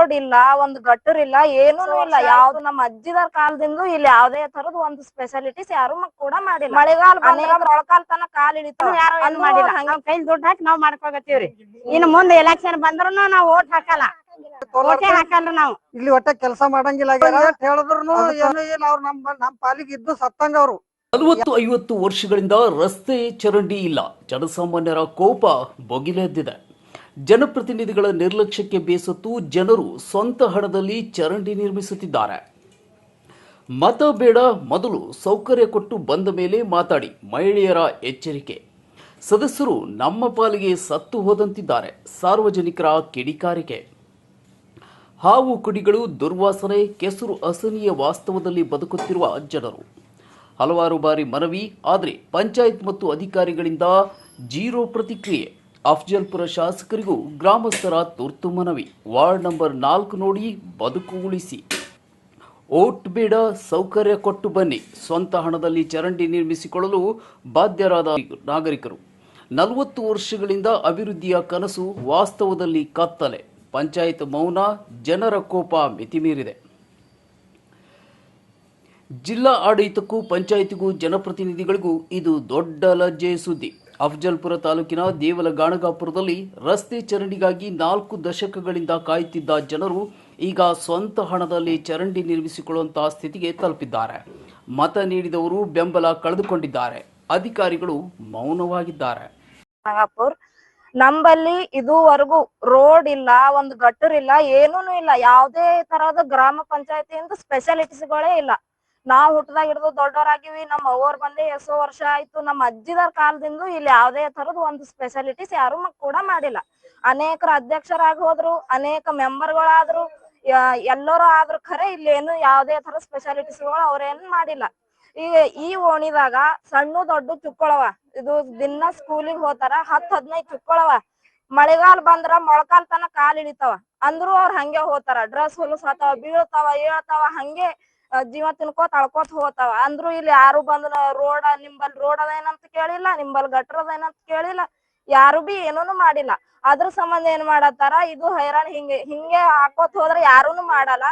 Road ಇಲ್ಲ ಒಂದ್ gutter ಇಲ್ಲ ಏನು ಇಲ್ಲ ಯಾವ್ದು ನಮ್ಮ ಅಜ್ಜಿದಾರ್ ಕಾಲದಿಂದ ಇಲ್ಲಿ ಯಾವ್ದೇ ತರದ್ ಒಂದ್ ಸ್ಪೆಷಾಲಿಟೀಸ್ ಯಾರು ಕೂಡ ಮಾಡಿಲ್ಲ. ಮಳೆಗಾಲ ಮೊಳಕಾಲ್ ತನ ಕಾಲ್ ಇಳಿತಾವ ಯಾರು ಏನ್ ಅಂದ್ರೂ ಮಾಡಿಲ್ಲ. ಹಂಗೆ ಕೈಲಿ ದುಡ್ಡು ಹಾಕಿ ನಾವ್ ಮಾಡ್ಕೋಗತ್ತೀವ್ರಿ ಇನ್ನು ಮುಂದೆ ಎಲೆಕ್ಷನ್ ಬಂದ್ರು ನಾವ್ ಓಟ್ ಹಾಕಲ್ಲ. ಓಟೇ ಹಾಕಲ್ಲ ನಾವು. ಇಲ್ಲಿ ಒಟ್ಟ ಕೆಲಸ ಮಾಡಂಗಿಲ್ಲ ಹೇಳಿದ್ರು ಏನು ಇಲ್ಲ. ಅವ್ರು ನಮ್ ನಮ್ ಪಾಲಿಗೆ ಇದ್ದು ಸತ್ತಂಗ ಅವ್ರು. ನಲವತ್ತು ಐವತ್ತು ವರ್ಷಗಳಿಂದ ರಸ್ತೆ ಚರಂಡಿ ಇಲ್ಲ. ಜನಸಾಮಾನ್ಯರ ಕೋಪ ಬೊಗಿಲೆದ್ದಿದೆ. ಜನಪ್ರತಿನಿಧಿಗಳ ನಿರ್ಲಕ್ಷ್ಯಕ್ಕೆ ಬೇಸತ್ತು ಜನರು ಸ್ವಂತ ಹಣದಲ್ಲಿ ಚರಂಡಿ ನಿರ್ಮಿಸುತ್ತಿದ್ದಾರೆ. ಮತ ಬೇಡ, ಮೊದಲು ಸೌಕರ್ಯ ಕೊಟ್ಟು ಬಂದ ಮೇಲೆ ಮಾತಾಡಿ ಮಹಿಳೆಯರ ಎಚ್ಚರಿಕೆ. ಸದಸ್ಯರು ನಮ್ಮ ಪಾಲಿಗೆ ಸತ್ತು ಹೋದಂತಿದ್ದಾರೆ. ಸಾರ್ವಜನಿಕರ ಕಿಡಿಕಾರಿಕೆ. ಹಾವು ಕುಡಿಗಳು, ದುರ್ವಾಸನೆ, ಕೆಸರು ಅಸಹನೀಯ ವಾಸ್ತವದಲ್ಲಿ ಬದುಕುತ್ತಿರುವ ಜನರು. ಹಲವಾರು ಬಾರಿ ಮನವಿ, ಆದರೆ ಪಂಚಾಯತ್ ಮತ್ತು ಅಧಿಕಾರಿಗಳಿಂದ ಜೀರೋ ಪ್ರತಿಕ್ರಿಯೆ. ಅಫ್ಜಲ್ಪುರ ಶಾಸಕರಿಗೂ ಗ್ರಾಮಸ್ಥರ ತುರ್ತು ಮನವಿ. ವಾರ್ಡ್ ನಂಬರ್ ನಾಲ್ಕು ನೋಡಿ ಬದುಕು ಉಳಿಸಿ. ಓಟ್ ಬೇಡ, ಸೌಕರ್ಯ ಕೊಟ್ಟು ಬನ್ನಿ. ಸ್ವಂತ ಹಣದಲ್ಲಿ ಚರಂಡಿ ನಿರ್ಮಿಸಿಕೊಳ್ಳಲು ಬಾಧ್ಯರಾದ ನಾಗರಿಕರು. ನಲವತ್ತು ವರ್ಷಗಳಿಂದ ಅಭಿವೃದ್ಧಿಯ ಕನಸು ವಾಸ್ತವದಲ್ಲಿ ಕತ್ತಲೆ. ಪಂಚಾಯತ್ ಮೌನ, ಜನರ ಕೋಪ ಮಿತಿಮೀರಿದೆ. ಜಿಲ್ಲಾ ಆಡಳಿತಕ್ಕೂ ಪಂಚಾಯಿತಿಗೂ ಜನಪ್ರತಿನಿಧಿಗಳಿಗೂ ಇದು ದೊಡ್ಡ ಲಜ್ಜೆಯ ಸುದ್ದಿ. ಅಫಜಲ್ಪುರ ತಾಲೂಕಿನ ದೇವಲ ಗಾಣಗಾಪುರದಲ್ಲಿ ರಸ್ತೆ ಚರಂಡಿಗಾಗಿ ನಾಲ್ಕು ದಶಕಗಳಿಂದ ಕಾಯುತ್ತಿದ್ದ ಜನರು ಈಗ ಸ್ವಂತ ಹಣದಲ್ಲಿ ಚರಂಡಿ ನಿರ್ಮಿಸಿಕೊಳ್ಳುವಂತಹ ಸ್ಥಿತಿಗೆ ತಲುಪಿದ್ದಾರೆ. ಮತ ನೀಡಿದವರು ಬೆಂಬಲ ಕಳೆದುಕೊಂಡಿದ್ದಾರೆ. ಅಧಿಕಾರಿಗಳು ಮೌನವಾಗಿದ್ದಾರೆ. ನಂಬಲ್ಲಿ ಇದುವರೆಗೂ ರೋಡ್ ಇಲ್ಲ, ಒಂದು ಗಟ್ಟರ್ ಇಲ್ಲ, ಏನೂನು ಇಲ್ಲ. ಯಾವುದೇ ತರಹದ ಗ್ರಾಮ ಪಂಚಾಯತಿಯಿಂದ ಸ್ಪೆಷಾಲಿಟೀಸ್ಗಳೇ ಇಲ್ಲ. ನಾವ್ ಹುಟ್ಟದಾಗ ಹಿಡಿದು ದೊಡ್ಡವರಾಗಿವಿ ನಮ್ಮ ಅವ್ರ ಬಂದೆ ಎಷ್ಟೋ ವರ್ಷ ಆಯ್ತು ನಮ್ಮ ಅಜ್ಜಿದಾರ್ ಕಾಲದಿಂದ ಇಲ್ಲಿ ಯಾವ್ದೇ ತರದ್ ಒಂದು ಸ್ಪೆಷಾಲಿಟೀಸ್ ಯಾರು ಕೂಡ ಮಾಡಿಲ್ಲ. ಅನೇಕರು ಅಧ್ಯಕ್ಷರಾಗಿ ಹೋದ್ರು ಅನೇಕ ಮೆಂಬರ್ಗಳಾದ್ರು ಎಲ್ಲರೂ ಆದ್ರೂ ಖರೆ ಇಲ್ಲಿ ಏನು ಯಾವ್ದೇ ತರ ಸ್ಪೆಷಾಲಿಟೀಸ್ಗಳು ಅವ್ರೇನ್ ಮಾಡಿಲ್ಲ. ಈ ಈ ಓಣಿದಾಗ ಸಣ್ಣ, ದೊಡ್ಡ ಚುಕ್ಕೊಳವ, ಇದು ದಿನ ಸ್ಕೂಲಿಗೆ ಹೋತಾರ ಹತ್ ಹದಿನೈದು ಚುಕ್ಕೊಳವ. ಮಳೆಗಾಲ ಬಂದ್ರ ಮೊಳಕಾಲ್ ತನ ಕಾಲ್ ಇಳಿತಾವ. ಅಂದ್ರು ಅವ್ರ ಹಂಗೆ ಹೋತಾರ. ಡ್ರೆಸ್ ಹೊಲಸಾತಾವ, ಬೀಳ್ತಾವ, ಏಳ್ತಾವ, ಹಂಗೆ ಜೀವ ತಿನ್ಕೋತ ಅಳ್ಕೋತ ಹೋಗ್ತಾವ. ಅಂದ್ರು ಇಲ್ಲಿ ಯಾರು ಬಂದ್ ರೋಡ್ ನಿಂಬಲ್ ರೋಡ್ ಅದೇನಂತ ಕೇಳಿಲ್ಲ ನಿಂಬಲ್ ಗಟ್ರ ಅದೇನಂತ ಕೇಳಿಲ್ಲ. ಯಾರು ಬಿ ಏನೂನು ಮಾಡಿಲ್ಲ. ಅದ್ರ ಸಂಬಂಧ ಏನ್ ಮಾಡತ್ತಾರ? ಇದು ಹೈರಾಣ ಹಿಂಗೆ ಹಿಂಗೆ ಹಾಕೋತ್ ಹೋದ್ರ ಯಾರೂನು ಮಾಡಲ್ಲ.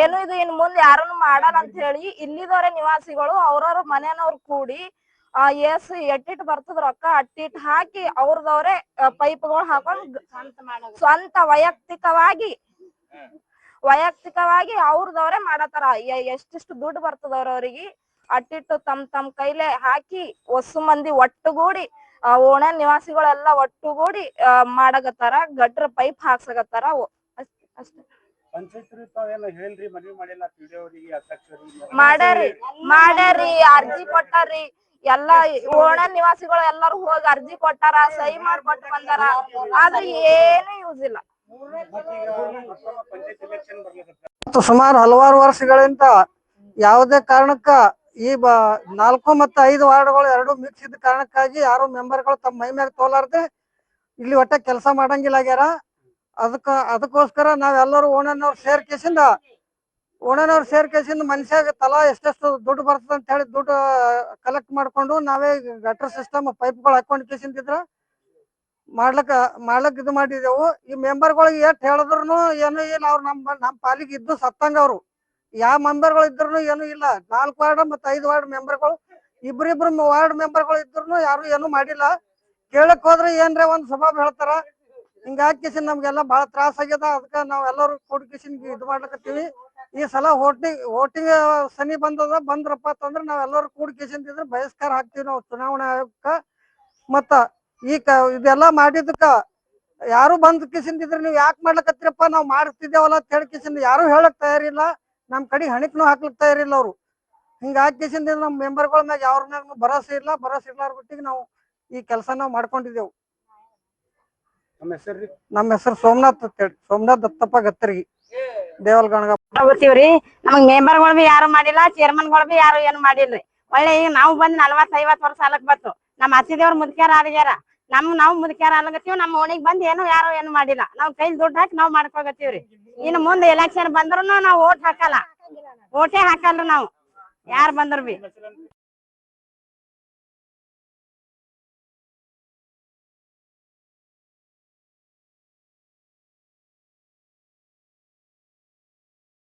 ಏನು ಇದು ಇನ್ ಮುಂದ್ ಯಾರುನು ಮಾಡಲ್ಲ ಅಂತ ಹೇಳಿ ಇಲ್ಲಿದವ್ರೆ ನಿವಾಸಿಗಳು ಅವ್ರವ್ರ ಮನೆಯವ್ರು ಕೂಡಿ ಆ ಎಸ್ ಎಟ್ಟಿಟ್ ಬರ್ತದ ರೊಕ್ಕ ಅಟ್ಟಿಟ್ ಹಾಕಿ ಅವ್ರದವ್ರೆ ಪೈಪ್ಗಳು ಹಾಕೊಂಡ್ ಸ್ವಂತ ವೈಯಕ್ತಿಕವಾಗಿ ವೈಯಕ್ತಿಕವಾಗಿ ಅವ್ರದವ್ರೆ ಮಾಡತಾರ ಎಷ್ಟಿಷ್ಟು ದುಡ್ಡು ಬರ್ತದ ಅವ್ರವ್ರಿಗೆ ಅಟ್ಟಿಟ್ಟು ತಮ್ ತಮ್ ಕೈಲೆ ಹಾಕಿ ಹೊಸ ಮಂದಿ ಒಟ್ಟುಗೂಡಿ ಆ ಓಣೆ ನಿವಾಸಿಗಳೆಲ್ಲ ಒಟ್ಟುಗೂಡಿ ಮಾಡಕತ್ತಾರ ಗಟ್ರ ಪೈಪ್ ಹಾಕ್ಸಕತ್ತಾರ ಅಷ್ಟ್- ಮಾಡ್ಯಾರಿ ಅರ್ಜಿ ಕೊಟ್ಟಾರಿ ಎಲ್ಲಾ ಓಣ ನಿವಾಸಿಗಳು ಎಲ್ಲಾರು ಹೋಗಿ ಅರ್ಜಿ ಕೊಟ್ಟಾರ ಸಹಿ ಮಾಡ್ಕೊಟ್ಟು ಬಂದಾರ. ಆದ್ರೆ ಏನು ಯೂಸ್ ಇಲ್ಲ. ಮತ್ತು ಸುಮಾರು ಹಲವಾರು ವರ್ಷಗಳಿಂದ ಯಾವುದೇ ಕಾರಣಕ್ಕ ಈ ಬ ನಾಲ್ಕು ಮತ್ತು ಐದು ವಾರ್ಡ್ಗಳು ಎರಡು ಮಿಕ್ಸ್ ಇದ್ದ ಕಾರಣಕ್ಕಾಗಿ ಯಾರು ಮೆಂಬರ್ಗಳು ತಮ್ಮ ಮೈ ಮ್ಯಾಗ ತೋಲಾರ್ದೆ ಇಲ್ಲಿ ಒಟ್ಟ ಕೆಲಸ ಮಾಡಂಗಿಲ್ಲ ಆಗ್ಯಾರ. ಅದಕ್ಕ, ಅದಕ್ಕೋಸ್ಕರ ನಾವೆಲ್ಲರೂ ಓಣನವ್ರು ಸೇರ್ ಕೇಸಿಂದ ಓಣನವ್ರು ಸೇರ್ ಮನುಷ್ಯಾಗ ತಲಾ ಎಷ್ಟೆಷ್ಟು ದುಡ್ಡು ಬರ್ತದೆ ಅಂತ ಹೇಳಿ ದುಡ್ಡು ಕಲೆಕ್ಟ್ ಮಾಡ್ಕೊಂಡು ನಾವೇ ಗಟರ್ ಸಿಸ್ಟಮ್ ಪೈಪ್ಗಳು ಹಾಕೊಂಡ್ ಕೇಸಿಂದಿದ್ರ ಮಾಡ್ಲಕ್ಕ ಮಾಡ್ಲಕ್ ಇದು ಮಾಡಿದೆವು. ಈ ಮೆಂಬರ್ಗಳಿಗೆ ಎಷ್ಟ್ ಹೇಳಿದ್ರು ಏನು ಇಲ್ಲ, ಅವ್ರು ನಮ್ಮ ನಮ್ಮ ಪಾಲಿಗೆ ಇದ್ದು ಸತ್ತಂಗ ಅವ್ರು. ಯಾವ ಮೆಂಬರ್ಗಳು ಇದ್ರು ಏನು ಇಲ್ಲ. ನಾಲ್ಕು ವಾರ್ಡ್ ಮತ್ತೆ ಐದು ವಾರ್ಡ್ ಮೆಂಬರ್ಗಳು ಇಬ್ರಿಬ್ರು ವಾರ್ಡ್ ಮೆಂಬರ್ಗಳು ಇದ್ರು ಯಾರು ಏನು ಮಾಡಿಲ್ಲ. ಕೇಳಕ್ ಹೋದ್ರೆ ಏನ್ರ ಒಂದ್ ಸ್ವಭಾವ ಹೇಳ್ತಾರ. ಹಿಂಗಾಗಿ ಕಿಸಿನ್ ನಮ್ಗೆಲ್ಲ ಬಹಳ ತ್ರಾಸ ಆಗ್ಯದ. ಅದಕ್ಕ ನಾವ್ ಎಲ್ಲರೂ ಕೂಡ್ ಕಿಶನ್ ಇದು ಮಾಡ್ಲಕತ್ತೀವಿ. ಈ ಸಲ ವೋಟಿಂಗ್ ವೋಟಿಂಗ್ ಸನಿ ಬಂದದ, ಬಂದ್ರಪ್ಪ ಅಂತಂದ್ರ ನಾವೆಲ್ಲರೂ ಕೂಡ್ ಕಿಸಿನ್ ಇದ್ರೆ ಬಹಿಷ್ಕಾರ ಹಾಕ್ತಿವಿ ನಾವು ಚುನಾವಣಾ ಆಯೋಗಕ್ಕ. ಮತ್ತ ಈ ಕ ಇದೆಲ್ಲ ಮಾಡಿದಕ್ಕ ಯಾರು ಬಂದ್ ಕಿಸಿಂದ ಇದ್ರೆ ನೀವು ಯಾಕೆ ಮಾಡ್ಲಕತ್ತೀರಪ್ಪ? ನಾವ್ ಮಾಡ್ತಿದ್ದೇವಲ್ಲ ಅಂತ ಹೇಳಿ ಕಿಸಿಂದ ಯಾರು ಹೇಳಕ್ ತಯಾರಿಲ್ಲ. ನಮ್ ಕಡೆ ಹಣಕ್ನು ಹಾಕ್ಲಿಕ್ ತಯಾರಿಲ್ಲ ಅವ್ರು. ಹಿಂಗಾಗಿ ಕಿಸಿಂದ ನಮ್ ಮೆಂಬರ್ಗಳ ಮ್ಯಾಗ ಯಾವ್ರ ಮ್ಯಾಗ ಭರೋಸೆ ಇಲ್ಲ ಭರೋಸೆ ಇರ್ಲಾರ ಬಿಟ್ಟಿಗೆ ನಾವು ಈ ಕೆಲಸ ನಾವು ಮಾಡ್ಕೊಂಡಿದ್ದೇವು. ನಮ್ಮ ಹೆಸರು ನಮ್ಮ ಹೆಸರು ಸೋಮನಾಥ್ ಅಂತ ಹೇಳಿ. ಸೋಮನಾಥ್ ದತ್ತಪ್ಪ ಗತ್ತರಿಗಿ. ದೇವಲ್ ತಗೋತೀವ್ರಿ ನಮಗ್ ಮೆಂಬರ್ಗಳು ಬಿ ಯಾರು ಮಾಡಿಲ್ಲ ಚೇರ್ಮನ್ಗಳು ಬಿ ಯಾರು ಏನು ಮಾಡಿಲ್ರಿ. ಒಳ್ಳೆ ಈಗ ನಾವು ಬಂದ್ ನಲ್ವತ್ ಐವತ್ ವರ್ಷ ಸಾಲಕ್ ಬತ್ತು ನಮ್ಮ ಅತ್ತಿದೇವ್ರ ಮುದ್ಕ್ಯಾರ ಆಗ್ಯಾರ ನಮ್ ನಾವು ಮುದಕ್ಯಾರ ಅಲ್ಲಗತ್ತೀವಿ ನಮ್ಮ ಓಣಿಗ್ ಬಂದ್ ಏನು ಯಾರು ಏನು ಮಾಡಿಲ್ಲ. ನಾವ್ ಕೈಲಿ ದುಡ್ಡು ಹಾಕಿ ನಾವ್ ಮಾಡ್ಕೋಗತ್ತೀವ್ರಿ ಇನ್ನು ಮುಂದೆ ಎಲೆಕ್ಷನ್ ಬಂದ್ರು ನಾವ್ ಓಟ್ ಹಾಕಲ್ಲ. ಓಟೇ ಹಾಕಲ್ರಿ ನಾವು. ಯಾರ್ ಬಂದ್ರು ಬಿ.